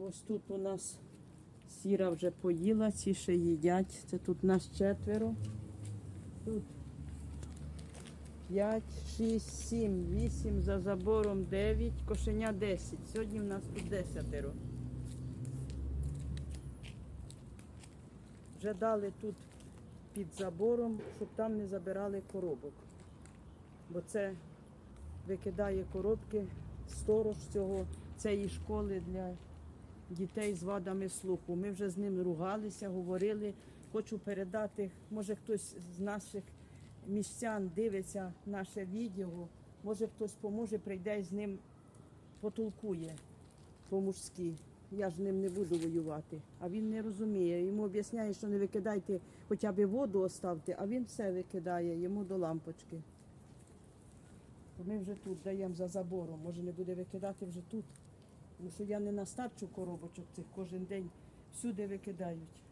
Ось тут у нас сіра вже поїла, ці ще їдять. Це тут нас четверо. Тут 5, 6, 7, 8, за забором 9, кошеня 10. Сьогодні в нас тут 10. Вже дали тут під забором, щоб там не забирали коробок. Бо це викидає коробки сторож цього, цієї школи для дітей з вадами слуху. Ми вже з ним ругалися, говорили. Хочу передати, може хтось з наших містян дивиться наше відео, може хтось поможе, прийде і з ним потолкує по-мужськи. Я ж ним не буду воювати. А він не розуміє. Йому об'ясняє, що не викидайте, хоча б воду оставте, а він все викидає йому до лампочки. Ми вже тут даємо за забором. Може не буде викидати вже тут. Тому що я не на старчу коробочок цих кожен день. Всюди викидають.